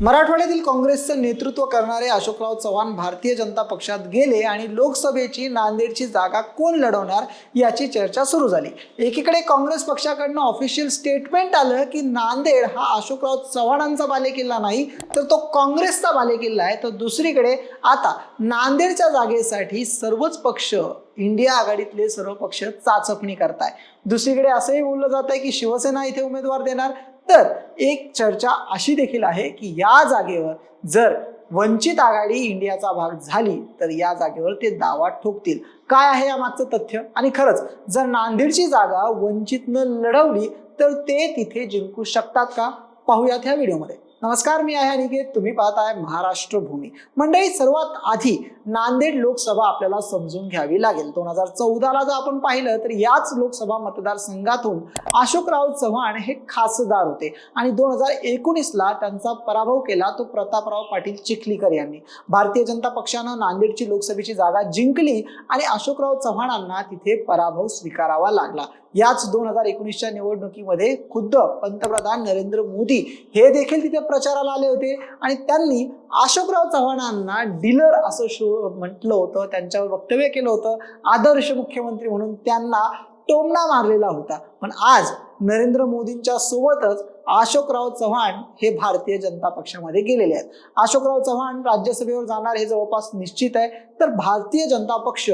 मराठवाड्यातील काँग्रेसचं नेतृत्व करणारे अशोकराव चव्हाण भारतीय जनता पक्षात गेले आणि लोकसभेची नांदेडची जागा कोण लढवणार याची चर्चा सुरू झाली. एकीकडे काँग्रेस पक्षाकडनं ऑफिशियल स्टेटमेंट आलं की नांदेड हा अशोकराव चव्हाणांचा बालेकिल्ला नाही तर तो काँग्रेसचा बालेकिल्ला आहे. तर दुसरीकडे आता नांदेडच्या जागेसाठी सर्वच पक्ष इंडिया आघाडीतले सर्व पक्ष चाचपणी करताय. दुसरीकडे असंही बोललं जात आहे की शिवसेना इथे उमेदवार देणार तर एक चर्चा अशी देखील आहे की या जागेवर जर वंचित आघाडी इंडियाचा भाग झाली तर या जागेवर ते दावा ठोकतील. काय आहे या मागचं तथ्य? आणि खरंच जर नांदेडची जागा वंचितनं लढवली तर ते तिथे जिंकू शकतात का? पाहूयात ह्या व्हिडिओमध्ये. नमस्कार मी आहे अनिकेत. तुम्ही पाहताय महाराष्ट्र भूमी मंडळी सर्वात आधी नांदेड लोकसभा आपल्याला समजून घ्यावी लागेल. दोन हजार चौदाला जर आपण पाहिलं तर याच लोकसभा मतदारसंघातून अशोकराव चव्हाण हे खासदार होते. आणि दोन हजार एकोणीसला त्यांचा पराभव केला तो प्रतापराव पाटील चिखलीकर यांनी. भारतीय जनता पक्षानं नांदेडची लोकसभेची जागा जिंकली आणि अशोकराव चव्हाणांना तिथे पराभव स्वीकारावा लागला. याच दोन हजार एकोणीसच्या निवडणुकीमध्ये खुद्द पंतप्रधान नरेंद्र मोदी हे देखील तिथे प्रचाराला आले होते. आणि त्यांनी अशोकराव चव्हाणांना डीलर असं शो म्हटलं होतं त्यांच्यावर वक्तव्य केलं होतं. आदर्श मुख्यमंत्री म्हणून त्यांना टोमणा मारलेला होता. पण आज नरेंद्र मोदींच्या सोबतच अशोकराव चव्हाण हे भारतीय जनता पक्षामध्ये गेलेले आहेत. अशोकराव चव्हाण राज्यसभेवर जाणार हे जवळपास निश्चित आहे. तर भारतीय जनता पक्ष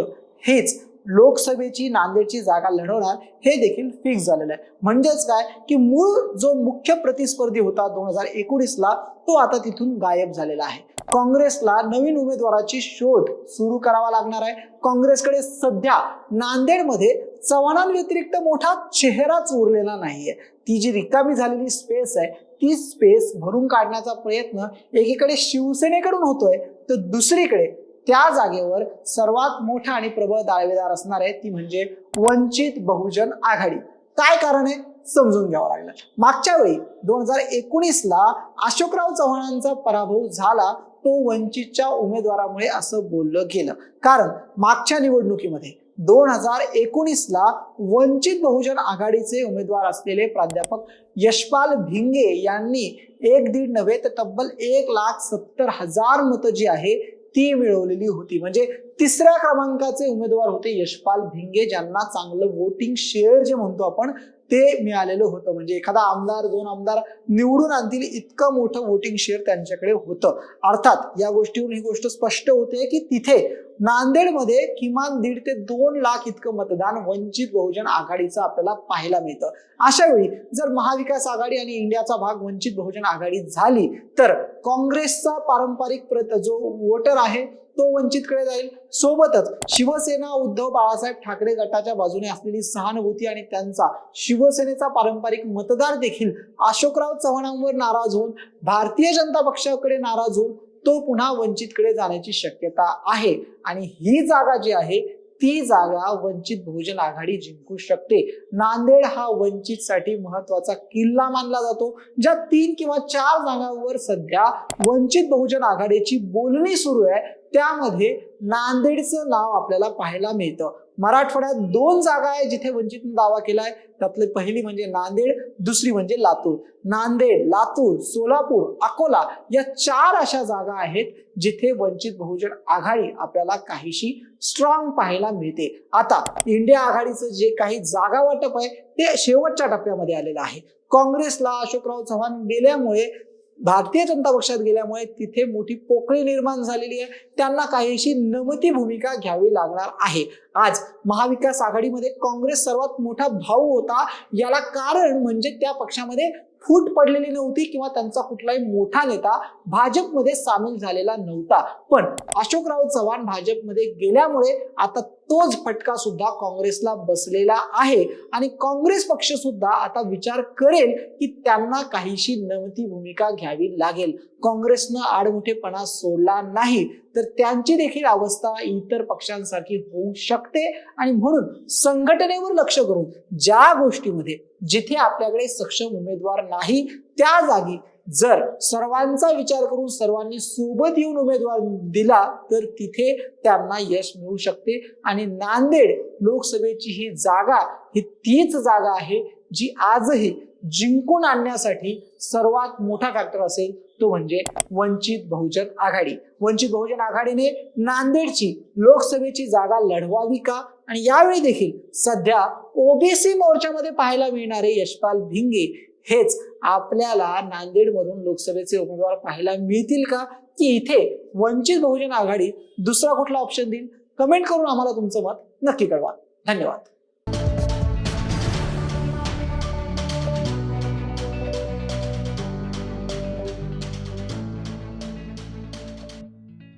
हेच लोकसभेची नांदेडची जागा लढवणार हे देखील फिक्स झालेलं आहे. म्हणजेच काय? की मूळ जो मुख्य प्रतिस्पर्धी होता दोन हजार एकोणीसला तो आता तिथून गायब झालेला आहे. काँग्रेसला नवीन उमेदवाराची शोध सुरू करावा लागणार आहे. काँग्रेसकडे सध्या नांदेडमध्ये चव्हाणांव्यतिरिक्त मोठा चेहराच उरलेला नाहीये. ती जी रिकामी झालेली स्पेस आहे ती स्पेस भरून काढण्याचा प्रयत्न एकीकडे शिवसेनेकडून होतोय तर दुसरीकडे त्या जागेवर सर्वात मोठा आणि प्रबळ दावेदार असणार आहे ती म्हणजे वंचित बहुजन आघाडी. काय कारण आहे? समजून घ्यावं लागलं. मागच्या वेळी दोन हजार एकोणीसला अशोकराव चव्हाणांचा पराभव झाला तो वंचितच्या उमेदवारामुळे असं बोललं गेलं. कारण मागच्या निवडणुकीमध्ये दोन हजार एकोणीसला वंचित बहुजन आघाडीचे उमेदवार असलेले प्राध्यापक यशपाल भिंगे यांनी एक दीड नव्हे तर तब्बल एक लाख सत्तर हजार मतं जी आहे ती मिळवलेली होती. म्हणजे तिसऱ्या क्रमांकाचे उमेदवार होते यशपाल भिंगे ज्यांना चांगलं वोटिंग शेअर जे म्हणतो आपण ते मिळालेलं होतं. म्हणजे एखादा आमदार दोन आमदार निवडून आणतील इतकं मोठं वोटिंग शेअर त्यांच्याकडे होतं. अर्थात या गोष्टीवरून ही गोष्ट स्पष्ट होते की तिथे नांदेडमध्ये किमान दीड ते दोन लाख इतकं मतदान वंचित बहुजन आघाडीचं आपल्याला पाहायला मिळतं. अशा वेळी जर महाविकास आघाडी आणि इंडियाचा भाग वंचित बहुजन आघाडी झाली तर काँग्रेसचा पारंपरिक प्रत जो वोटर आहे तो वंचितकडे जाईल. सोबतच शिवसेना उद्धव बाळासाहेब ठाकरे गटाच्या बाजूने असलेली सहानुभूती आणि त्यांचा शिवसेनेचा पारंपरिक मतदार देखील अशोकराव चव्हाणांवर नाराज होऊन भारतीय जनता पक्षाकडे नाराज होऊन तो पुन्हा वंचितकडे जाण्याची शक्यता आहे. आणि ही जागा जी आहे ती जागा वंचित बहुजन आघाडी जिंकू शकते. नांदेड हा वंचितसाठी महत्त्वाचा किल्ला मानला जातो ज्या तीन किंवा चार जागांवर सध्या वंचित बहुजन आघाडीची बोलणी सुरू आहे. त्यामध्ये नांदेडचं नाव आपल्याला पाहायला मिळतं. मराठवाड्यात दोन जागा आहे जिथे वंचितने दावा केलाय. त्यातली पहिली म्हणजे नांदेड दुसरी म्हणजे लातूर. नांदेड लातूर सोलापूर अकोला या चार अशा जागा आहेत जिथे वंचित बहुजन आघाडी आपल्याला काहीशी स्ट्रॉंग पाहायला मिळते. आता इंडिया आघाडीचं जे काही जागा वाटप आहे ते शेवटच्या टप्प्यामध्ये आलेलं आहे. काँग्रेसला अशोकराव चव्हाण गेल्यामुळे भारतीय जनता पक्षात गेल्यामुळे तिथे मोठी पोकळी निर्माण झालेली आहे. त्यांना काहीशी नमती भूमिका घ्यावी लागणार आहे. आज महाविकास आघाडीमध्ये काँग्रेस सर्वात मोठा भाऊ होता. याला कारण म्हणजे त्या पक्षामध्ये फूट पडलेली नव्हती किंवा त्यांचा कुठलाही मोठा नेता भाजपमध्ये सामील झालेला नव्हता. पण अशोकराव चव्हाण भाजपमध्ये गेल्यामुळे आता तोच फटका सुद्धा काँग्रेसला बसलेला आहे. आणि काँग्रेस पक्ष सुद्धा आता विचार करेल की त्यांना काहीशी नमती भूमिका घ्यावी लागेल. काँग्रेसनं आडमुठेपणा सोडला नाही तर त्यांची देखील अवस्था इतर पक्षांसारखी होऊ शकते. आणि म्हणून संघटनेवर लक्ष करून ज्या गोष्टीमध्ये जिथे आपल्याकडे सक्षम उमेदवार नाही त्या जागी जर सर्वांचा विचार करून सर्वांनी सोबत येऊन उमेदवार दिला तर तिथे त्यांना यश मिळू शकते. आणि नांदेड लोकसभेची ही जागा ही तीच जागा आहे जी आजही जिंकून आणण्यासाठी सर्वात मोठा फॅक्टर असेल तो म्हणजे वंचित बहुजन आघाडी. वंचित बहुजन आघाडीने नांदेडची लोकसभेची जागा लढवावी का? आणि यावेळी देखील सध्या ओबीसी मोर्चामध्ये पाहायला मिळणारे यशपाल भिंगे हेच आपल्याला नांदेडमधून लोकसभेचे उमेदवार पाहायला मिळतील का? की इथे वंचित बहुजन आघाडी दुसरा कुठला ऑप्शन देईल? कमेंट करून आम्हाला तुमचं मत नक्की कळवा. धन्यवाद.